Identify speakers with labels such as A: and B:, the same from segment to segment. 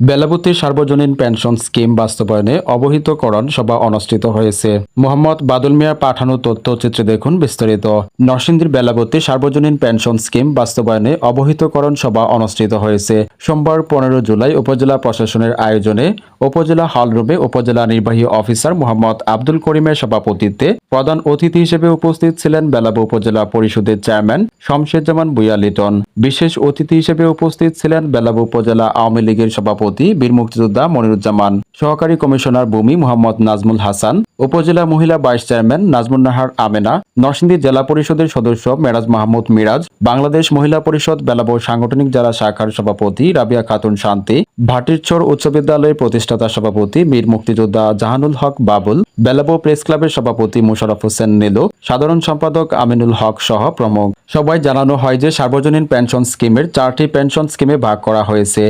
A: বেলাবতী সার্বজনীন pension scheme বাস্তবায়নে অবহিতকরণ সভা অনুষ্ঠিত হয়েছে। মোহাম্মদ বাদল মিয়ার পাঠানো তথ্যচিত্রে দেখুন বিস্তারিত। নরসিংদীর বেলাবতী সার্বজনীন পেনশন স্কিম বাস্তবায়নে অবহিতকরণ সভা অনুষ্ঠিত হয়েছে। সোমবার পনেরো জুলাই উপজেলা প্রশাসনের আয়োজনে উপজেলা হলরুমে উপজেলা নির্বাহী অফিসার মোহাম্মদ আব্দুল করিমের সভাপতিত্বে প্রধান অতিথি হিসেবে উপস্থিত ছিলেন বেলাবো উপজেলা পরিষদের চেয়ারম্যান শমশেরজামান বুয়া লিটন। বিশেষ অতিথি হিসেবে উপস্থিত ছিলেন বেলাবো উপজেলা আওয়ামী লীগের সভাপতি বীর মুক্তিযোদ্ধা মনিরুজ্জামান, সহকারী কমিশনার ভূমি মোহাম্মদ নাজমুল হাসান, উপজেলা মহিলা ভাইস চেয়ারম্যান নাজমুন নাহার আমেনা, নরসিংদী জেলা পরিষদের সদস্য মেরাজ মাহমুদ মিরাজ, বাংলাদেশ মহিলা পরিষদ বেলাবো সাংগঠনিক জেলা শাখার সভাপতি রাবিয়া খাতুন শান্তি ভাটিরচর উচ্চ বিদ্যালয়ের প্রতিষ্ঠাতা সভাপতি মীর মুক্তিযোদ্ধা জাহানুল হক বাবুল, বেলাবো প্রেস ক্লাবের সভাপতি মোশারফ হোসেন নীলু, সাধারণ সম্পাদক আমিনুল হক সহ প্রমুখ। সবাই জানানো হয় যে সার্বজনীন পেনশন স্কিমের চারটি পেনশন স্কিমে ভাগ করা হয়েছে।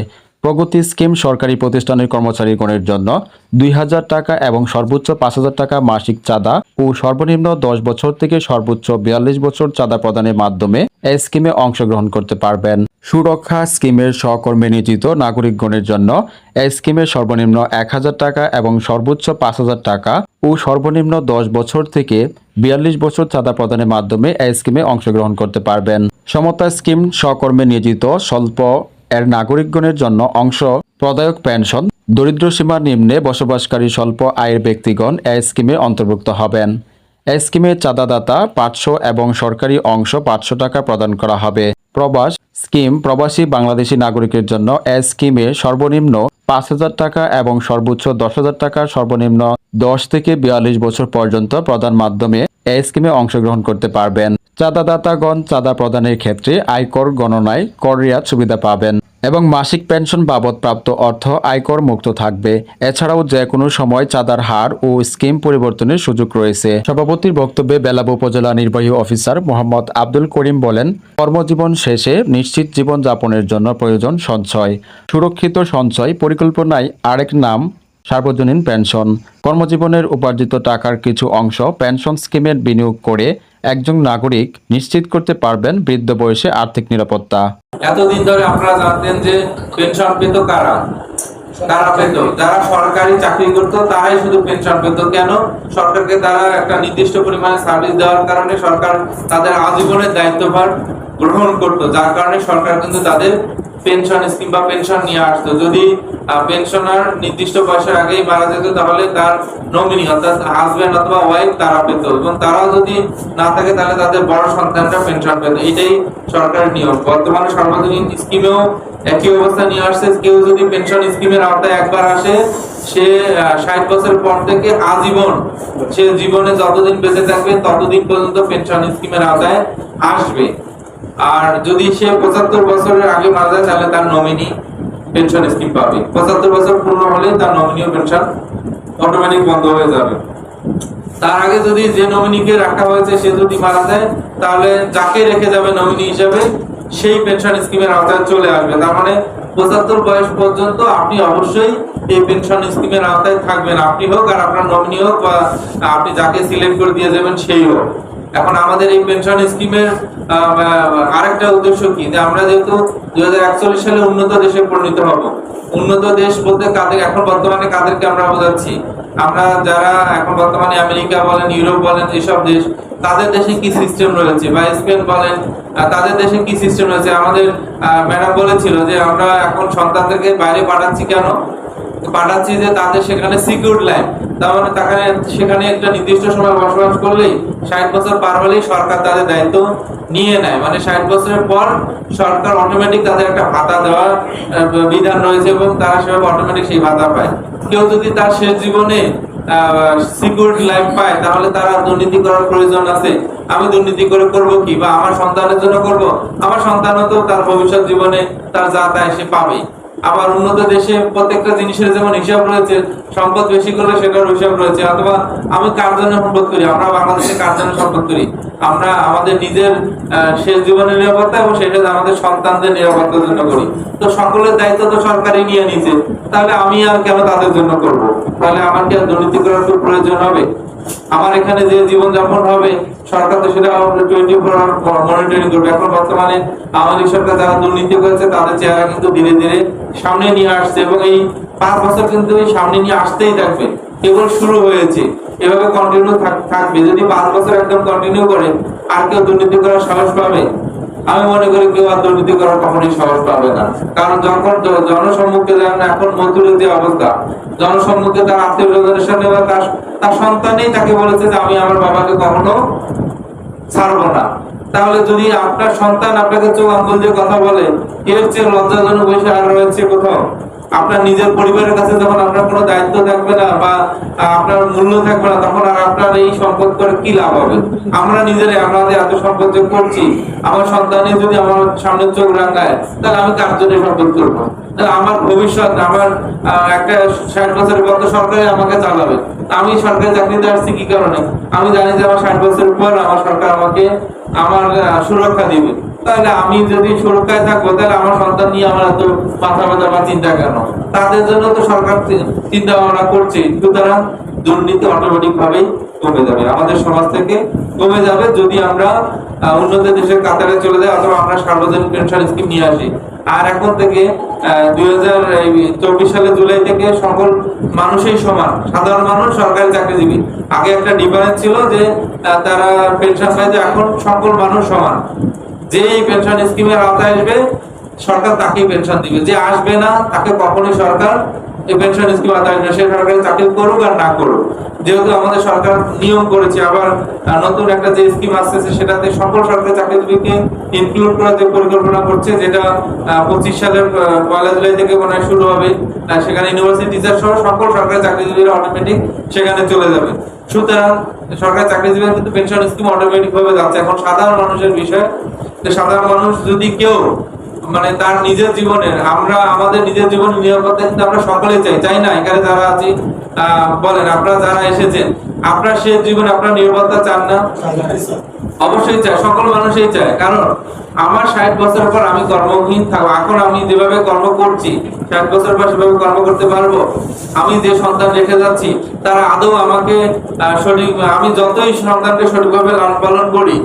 A: প্রগতি স্কিম সরকারি প্রতিষ্ঠানের কর্মচারীগণের জন্য দুই হাজার টাকা এবং সর্বোচ্চ পাঁচ হাজার টাকা মাসিক চাঁদা ও সর্বনিম্ন দশ বছর থেকে সর্বোচ্চ বিয়াল্লিশ বছর চাঁদা প্রদানের মাধ্যমে এই স্কিমে অংশগ্রহণ করতে পারবেন। সুরক্ষা স্কিমের সহকর্মী নিয়োজিত নাগরিকগণের জন্য এই স্কিমে সর্বনিম্ন এক হাজার টাকা এবং সর্বোচ্চ পাঁচ হাজার টাকা ও সর্বনিম্ন দশ বছর থেকে বিয়াল্লিশ বছর চাঁদা প্রদানের মাধ্যমে এই স্কিমে অংশগ্রহণ করতে পারবেন। সমতা স্কিম সহকর্মী নিয়োজিত স্বল্প এর নাগরিকগণের জন্য অংশ, প্রদায়ক পেনশন, দরিদ্র সীমার নিম্নে বসবাসকারী স্বল্প আয়ের ব্যক্তিগণ এই স্কিমে অন্তর্ভুক্ত হবেন। এই স্কিমে চাঁদাদাতা পাঁচশো এবং সরকারি অংশ পাঁচশো টাকা প্রদান করা হবে। প্রবাস স্কিম প্রবাসী বাংলাদেশি নাগরিকের জন্য এস স্কিমে সর্বনিম্ন পাঁচ হাজার টাকা এবং সর্বোচ্চ দশ হাজার টাকা সর্বনিম্ন দশ থেকে বিয়াল্লিশ বছর পর্যন্ত প্রদান মাধ্যমে এই স্কিমে অংশগ্রহণ করতে পারবেন। চাঁদাদাতাগণ চাঁদা প্রদানের ক্ষেত্রে আয়কর গণনায় কর রিয়াত সুবিধা পাবেন। এবং মাসিক পেনশন বাবদ প্রাপ্ত অর্থ আয়কর মুক্ত থাকবে। এছাড়াও যে কোনো সময় চাঁদার হার ও স্কিম পরিবর্তনের সুযোগ রয়েছে। সভাপতির বক্তব্যে বেলাব উপজেলা নির্বাহী অফিসার মোহাম্মদ আব্দুল করিম বলেন, কর্মজীবন শেষে নিশ্চিত জীবন যাপনের জন্য প্রয়োজন সঞ্চয়। সুরক্ষিত সঞ্চয় পরিকল্পনায় আরেক নাম, সার্বজনীন পেনশন। কর্মজীবনের উপার্জিত টাকার কিছু অংশ পেনশন স্কিমের বিনিয়োগ করে একজন নাগরিক নিশ্চিত করতে পারবেন বৃদ্ধ বয়সে আর্থিক নিরাপত্তা।
B: এতদিন ধরে আপনারা জানতেন যে পেনশন পেত কারা? কারা পেত যারা সরকারি চাকরি করতো, তারাই শুধু পেনশন পেত। কেন? সরকারকে তারা একটা নির্দিষ্ট পরিমাণে সার্ভিস দেওয়ার কারণে সরকার তাদের আজীবনের দায়িত্বভার গ্রহণ করতো। যার কারণে সরকার কিন্তু তাদের পেনশন স্কিম বা পেনশন নিয়ে আসতো। যদি পেনশনার নির্দিষ্ট বয়সের আগেই মারা যেত, তাহলে তার নমিনি অর্থাৎ হাজবেন্ড অথবা ওয়াইফ তারা পেত। এবং তারাও যদি না থাকে, তাহলে তাদের বড় সন্তানরা পেনশন পেত। এটাই সরকারের নিয়ম। বর্তমানে সর্বজনীন স্কিমেও একই অবস্থা নিয়ে আসছে। কেউ যদি পেনশন স্কিমের আওতায় একবার আসে, সে ষাট বছর পর থেকে আজীবন সে জীবনে যতদিন বেঁচে থাকবে, ততদিন পর্যন্ত পেনশন স্কিমের আওতায় আসবে। আর যদি সে পঁচাত্তর বছরের আগে মারা যায়, তাহলে তার নমিনি পেনশন স্কিম পাবে। পঁচাত্তর বছর পূর্ণ হলে তার নমিনি পেনশন অটোমেটিক বন্ধ হয়ে যাবে। তার আগে যদি যে নমিনিকে রাখা হয়েছে, সে যদি মারা যায়, তাহলে যাকে রেখে যাবে নমিনি হিসেবে সেই পেনশন স্কিমের আওতায় চলে আসবে। তার মানে পঁচাত্তর বয়স পর্যন্ত আপনি অবশ্যই এই পেনশন স্কিমের আওতায় থাকবেন। আপনি হোক আর আপনার নমিনি হোক বা আপনি যাকে সিলেক্ট করে দিয়ে যাবেন, সেই হোক। এখন আমাদের এই পেনশন স্কিমের আরেকটা উদ্দেশ্য কি? যে আমরা যেহেতু দুই হাজার একচল্লিশ সালে উন্নত দেশে পরিণত হব। উন্নত দেশ বলতে কাদের, এখন বর্তমানে কাদেরকে আমরা বোঝাচ্ছি? আমরা যারা এখন বর্তমানে আমেরিকা বলেন, ইউরোপ বলেন, এসব দেশ, তাদের দেশে কি সিস্টেম রয়েছে? বা স্পেন বলেন তাদের দেশে কি সিস্টেম রয়েছে? আমাদের ম্যাডাম বলেছিল যে আমরা এখন সন্তানদেরকে বাইরে পাঠাচ্ছি কেন? পাঠাচ্ছি যে তাদের সেখানে সিকিউর লাইফ তার মানে তাকে সেখানে একটা নির্দিষ্ট সময় বসবাস করলেই ষাট বছর পার হলেই সরকার তাদের দায়িত্ব নিয়ে নেয়। মানে ষাট বছরের পর সরকার অটোমেটিক তাদের একটা ভাতা দেওয়ার বিধান রয়েছে এবং তারা সেভাবে অটোমেটিক সেই ভাতা পায়। কেউ যদি তার শেষ জীবনে সিকিউর লাইফ পায়, তাহলে তারা দুর্নীতি করার প্রয়োজন আছে। আমি দুর্নীতি করে করব কি? বা আমার সন্তানের জন্য করব? আমার সন্তানও তো তার ভবিষ্যৎ জীবনে তার যা তাই সে পাবেই। আবার উন্নত দেশে প্রত্যেকটা জিনিসের যেমন হিসাব রয়েছে, সম্পদ বেশি করলে সেটার হিসাব রয়েছে। অথবা আমি কার জন্য সম্পদ করি? আমরা বাংলাদেশে কার জন্য সম্পদ করি? আমরা আমাদের নিজের শেষ জীবনের নিরাপত্তা এবং সেটা আমাদের সন্তানদের নিরাপত্তার জন্য করি। তো সকলের দায়িত্ব তো সরকারই নিয়ে নিছে। তাহলে আমি আর কেন তাদের জন্য করব? তাহলে আমার কি আর দুর্নীতি করার খুব প্রয়োজন হবে? আমার এখানে যে জীবন যাপন হবে, সরকার তো সেটা টোয়েন্টি ফোর মনিটরিং করবে। এখন বর্তমানে আমাদের সরকার যারা দুর্নীতি করেছে, তাদের চেহারা কিন্তু ধীরে ধীরে সামনে নিয়ে আসছে এবং এই পাঁচ বছর কিন্তু সামনে নিয়ে আসতেই থাকবে কেবল শুরু হয়েছে। এভাবে কন্টিনিউ থাকবে। যদি পাঁচ বছর একদম কন্টিনিউ করে, আর কেউ দুর্নীতি করার সাহস পাবে? আমি মনে করি কেউ আর দুর্নীতি করার কখনোই সাহস পাবে না। কারণ যখন জনসম্মুখে যেমন এখন যে অবস্থা, জনসম্মুখে তার আত্মীয় স্বজনের সাথে তার তার সন্তানই তাকে বলেছে যে, আমি আমার বাবাকে কখনো ছাড়বো না। তাহলে যদি আপনার সন্তান আপনাকে চোখ আঙ্গুল দিয়ে কথা বলে এর চেয়ে লজ্জাজনক বিষয় আর রয়েছে কোথাও? আপনার নিজের পরিবারের কাছে যখন আপনার কোনো দায়িত্ব থাকবে না বা আপনার মূল্য থাকবে না, তখন আর আপনার এই সম্পদ করে কি লাভ হবে? আমরা নিজেরাই আমাদের এত সম্পদ যে করছি, আমার সন্তানে যদি আমার সামনে চোখ রাঙায়, তাহলে আমি কার জন্য সম্পদ করব? তাহলে আমার ভবিষ্যৎ, আমার একটা ষাট বছরের পর সরকারে আমাকে চালাবে। আমি সরকারি চাকরিতে আসছি কি কারণে? আমি জানি যে আমার ষাট বছরের পর আমার সরকার আমাকে, আমার সুরক্ষা দিবে। তাহলে আমি যদি সুরক্ষায় থাকব, তাহলে আমার সন্তান নিয়ে আমার এত মাথা ব্যথা বা চিন্তা কেন? তাদের জন্য তো সরকার চিন্তা ভাবনা করছে সুতরাং দুর্নীতি অটোমেটিক ভাবেই কমে যাবে। আমাদের সমাজ থেকে কমে যাবে যদি আমরা উন্নত দেশের কাতারে চলে যাই অথবা আমরা সার্বজনীন পেনশন স্কিম নিয়ে আসি। আর এখন থেকে দুই হাজার চব্বিশ সালে জুলাই থেকে সকল মানুষই সমান। সাধারণ মানুষ, সরকারি চাকরিজীবী। আগে একটা ডিফারেন্স ছিল যে তারা পেনশন পায় যে এখন সকল মানুষ সমান। যে এই পেনশন স্কিমের আওতায় আসবে, সরকার তাকেই পেনশন দিবে। যে আসবে না, তাকে কখনোই সরকার এই পেনশন স্কিম। সে সরকারি চাকরি করুক আর না করুক যেহেতু আমাদের সরকার নিয়ম করেছে, আবার নতুন একটা যে স্কিম আসতেছে, সেটাতে সকল সরকারি চাকরিজীবীকে ইনক্লুড করার যে পরিকল্পনা করছে, যেটা পঁচিশ সালের পয়লা জুলাই থেকে মনে হয় শুরু হবে সেখানে ইউনিভার্সিটি টিচার সহ সকল সরকারি চাকরিজীবীরা অটোমেটিক সেখানে চলে যাবে সুতরাং সরকারি চাকরিজীবীর কিন্তু পেনশন স্কিম অটোমেটিক ভাবে যাচ্ছে এখন সাধারণ মানুষের বিষয় সাধারণ মানুষ যদি কেউ মানে তার নিজের জীবনের, আমরা আমাদের নিজের জীবনের নিরাপত্তা কিন্তু আমরা সকলে চাই চাই না? এখানে যারা আছি বলেন, আপনারা যারা এসেছেন, আপনার সে জীবনে আপনার নিরাপত্তা চান না? অবশ্যই চায় সকল মানুষই চায়। কারণ আমার ষাট বছর পর আমি কর্মহীন থাকব এখন আমি যেভাবে কর্ম করছি, ষাট বছর পর সেভাবে কর্ম করতে পারব? আমি যে সন্তান রেখে যাচ্ছি, তারা আদৌ আমাকে সঠিক, আমি যতই সন্তানকে সঠিকভাবে লালন পালন করি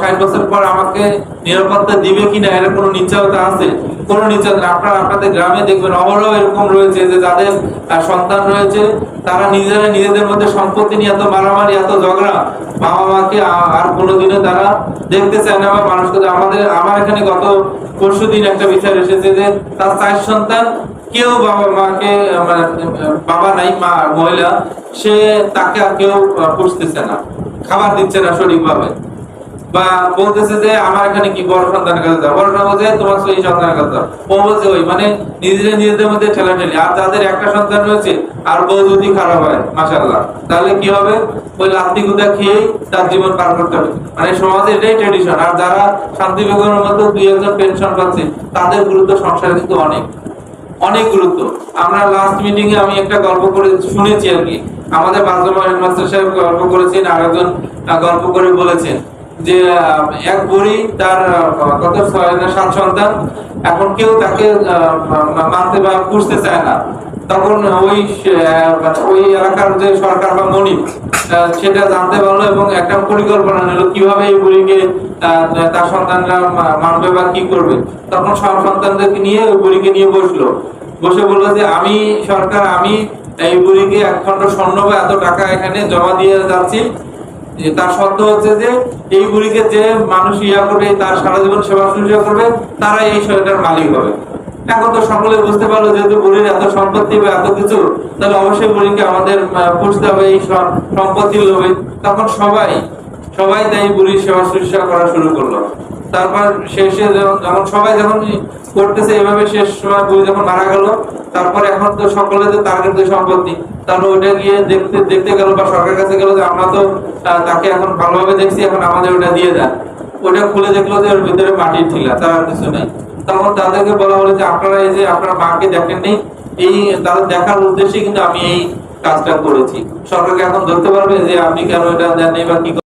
B: ষাট বছর পর আমাকে নিরাপত্তা দিবে কিনা এর কোনো নিশ্চয়তা আছে? নিশ্চয়তা আপনারা আপনাদের গ্রামে দেখবেন এরকম রয়েছে যে যাদের সন্তান রয়েছে তারা নিজেরা নিজেদের মধ্যে সম্পত্তি নিয়ে এত মারামারি এত ঝগড়া বাবা মাকে আর কোনোদিনও তারা দেখতে চায় না বা মানুষকে আমাদের আমার এখানে গত পরশু দিন একটা বিচার এসেছে যে তার চার সন্তান কেউ বাবা মাকে মানে, বাবা নাই মা মহিলা সে তাকে কেউ পুষতেছে না। খাবার দিচ্ছে না সঠিকভাবে। বা বলতেছে যে, আমার এখানে কি বড় সন্তানের কাছে যাও? বড় সন্তান বলছে তোমার সেই সন্তানের কাছে যাও। ও বলছে, ওই মানে নিজেদের মধ্যে আর যাদের একটা সন্তান রয়েছে, আর বউ যদি খারাপ হয় মাশাল্লাহ তাহলে কি হবে? ওই গুদা খেয়েই তার জীবন পার করতে হবে। মানে সমাজে এটাই ট্রেডিশন আর যারা শান্তি বেগমের মতো দুই একজন পেনশন পাচ্ছে, তাদের গুরুত্ব সংসারে কিন্তু অনেক। অনেক গুরুত্ব। আমরা লাস্ট মিটিং এ আমি একটা গল্প করে শুনেছি আর কি। আমাদের বাজরমা হেডমাস্টার সাহেব গল্প করেছেন আর একজন গল্প করে বলেছেন। যে এক বুড়ি তার কত সাত সন্তান এখন কেউ তাকে মানতে বা পুষতে চায় না। তখন ওই মানে ওই এলাকার যে সরকার বা আহ, সেটা জানতে পারল এবং একটা পরিকল্পনা নিল কীভাবে এই বুড়িকে তার সন্তানরা মানবে বা কি করবে। তখন সব সন্তানদেরকে নিয়ে ওই বুড়িকে নিয়ে বসল। বসে বলল যে আমি সরকার আমি এই বুড়িকে এক খন্ড স্বর্ণ বা এত টাকা এখানে জমা দিয়ে যাচ্ছি। তার শর্ত হচ্ছে যে এইগুলিকে যে মানুষ ইয়া করবে, তার সারা জীবন সেবা শুশ্রূষা করবে তারা এই সরকার মালিক হবে। এখন তো সকলে বুঝতে পারল যেহেতু বুড়ির এত সম্পত্তি বা এত কিছু, তাহলে অবশ্যই বুড়িকে আমাদের পুষতে হবে এই সম্পত্তি লোভে। তখন সবাই সবাই তাই বুড়ির সেবা শুশ্রূষা করা শুরু করল। তারপর শেষে যখন সবাই যখন করতেছে, এভাবে শেষ সময় বুড়ি যখন মারা গেল, তারপর এখন তো সকলে তো তার কাছে সম্পত্তি, তারপর ওইটা গিয়ে দেখতে দেখতে গেল বা সরকারের কাছে গেল যে আমরা তো তাকে এখন ভালোভাবে দেখছি, এখন আমাদের ওটা দিয়ে দেন। ওটা খুলে দেখল যে ওর ভিতরে মাটির ঠিলা, তার কিছু নেই। তখন তাদেরকে বলা হলো যে আপনারা এই যে আপনার মাকে দেখেননি, এই তাদের দেখার উদ্দেশ্যে কিন্তু আমি এই কাজটা করেছি। সরকারকে এখন ধরতে পারবে যে আপনি কেন এটা দেননি বা কি